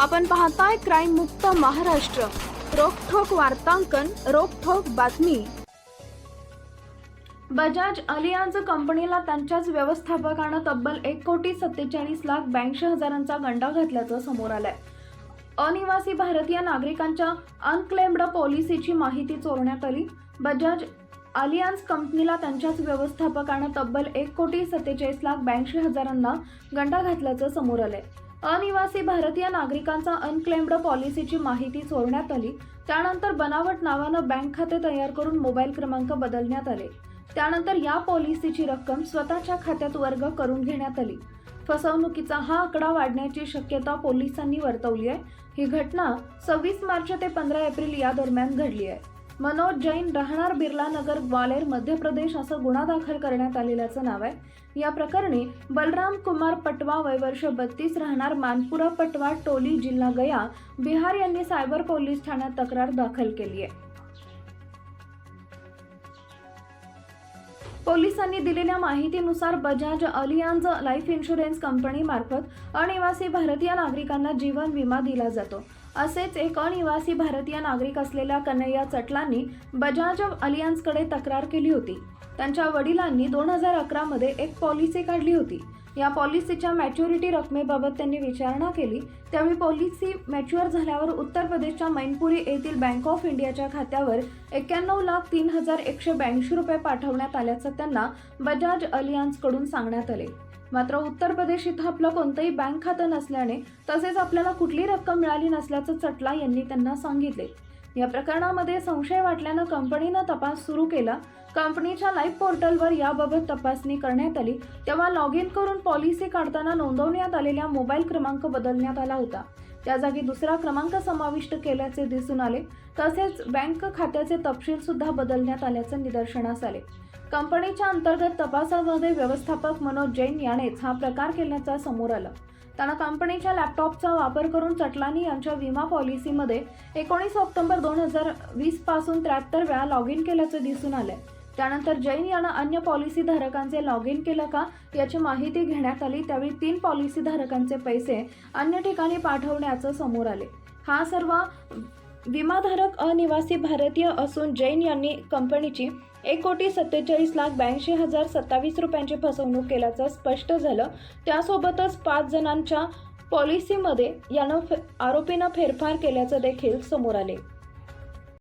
आपण पाहताय क्राईम मुक्त महाराष्ट्र. रोखोक वार्तांकन रोखोक बातमी. बजाज अलियांज कंपनीला त्यांच्याच व्यवस्थापकानं तब्बल एक कोटी सत्तेचाळीस लाख ब्याऐंशी हजारांचा गंडा घातल्याचं समोर आलंय. अनिवासी भारतीय नागरिकांच्या अनक्लेम्ड पॉलिसीची माहिती चोरण्यात आली. बजाज अलियान्स कंपनीला त्यांच्याच व्यवस्थापकानं तब्बल एक कोटी सत्तेचाळीस लाख ब्याऐंशी हजारांना गंडा घातल्याचं समोर आलंय. अनिवासी भारतीय नागरिकांचा अनक्लेम्ड पॉलिसीची माहिती चोरण्यात आली. त्यानंतर बनावट नावानं बँक खाते तयार करून मोबाईल क्रमांक बदलण्यात आले. त्यानंतर या पॉलिसीची रक्कम स्वतःच्या खात्यात वर्ग करून घेण्यात आली. फसवणुकीचा हा आकडा वाढण्याची शक्यता पोलिसांनी वर्तवली आहे. ही घटना सव्वीस मार्च ते पंधरा एप्रिल या दरम्यान घडली आहे. मनोज जैन राहणार बिर्ला नगर ग्वालेर मध्य प्रदेश असं गुन्हा दाखल करण्यात आलेल्याचं नाव आहे. या प्रकरणी बलराम कुमार पटवा वयवर्ष बत्तीस राहणार मानपुरा पटवा टोली जिल्हा गया बिहार यांनी सायबर पोलीस ठाण्यात तक्रार दाखल केली आहे. पोलिसांनी दिलेल्या माहितीनुसार बजाज अलियांज लाईफ इन्शुरन्स कंपनीमार्फत अनिवासी भारतीय नागरिकांना जीवन विमा दिला जातो. असेच एक अनिवासी भारतीय नागरिक असलेल्या कन्हैया चटलांनी बजाज अलियन्सकडे तक्रार केली होती. त्यांच्या वडिलांनी दोन हजार अकरामध्ये एक पॉलिसी काढली होती. या पॉलिसीच्या मॅच्युरिटी रकमेबाबत त्यांनी विचारणा केली. त्यावेळी पॉलिसी मॅच्युअर झाल्यावर उत्तर प्रदेशच्या मैनपुरी येथील बँक ऑफ इंडियाच्या खात्यावर एक्क्याण्णव लाख तीन हजार एकशे ब्याऐंशी रुपये पाठवण्यात आल्याचं त्यांना बजाज अलियान्सकडून सांगण्यात आले. मात्र उत्तर प्रदेश इथं आपलं कोणतंही बँक खातं नसल्याने तसेच आपल्याला कुठली रक्कम मिळाली नसल्याचं चटला यांनी त्यांना सांगितले. या प्रकरणामध्ये संशय वाटल्यानं कंपनीनं तपास सुरू केला. कंपनीच्या लाईव्ह पोर्टलवर याबाबत तपासणी करण्यात आली. तेव्हा लॉग इन करून पॉलिसी काढताना नोंदवण्यात आलेला मोबाईल क्रमांक बदलण्यात आला होता. त्या जागी दुसरा क्रमांक समाविष्ट केल्याचे दिसून आले. तसेच बँक खात्याचे तपशील सुद्धा बदलण्यात आल्याचं निदर्शनास आले. कंपनीच्या अंतर्गत तपासामध्ये व्यवस्थापक मनोज जैन यानेच हा प्रकार केल्याचा समोर आला. त्यानं कंपनीच्या लॅपटॉपचा वापर करून चटलानी यांच्या विमा पॉलिसीमध्ये एकोणीस ऑक्टोबर दोन हजार वीसपासून त्र्याहत्तर वेळा लॉग इन केल्याचं दिसून आलंय. त्यानंतर जैन यानं अन्य पॉलिसी धारकांचे लॉग इन केलं का याची माहिती घेण्यात आली. त्यावेळी तीन पॉलिसी धारकांचे पैसे अन्य ठिकाणी पाठवण्याचं समोर आले. हा सर्व विमाधारक अनिवासी भारतीय असून जैन यांनी कंपनीची एक कोटी सत्तेचाळीस लाख ब्याऐंशी हजार सत्तावीस रुपयांची फसवणूक केल्याचं स्पष्ट झालं. त्यासोबतच पाच जणांच्या पॉलिसीमध्ये यानं फे- आरोपीनं फेरफार केल्याचं देखील समोर आले.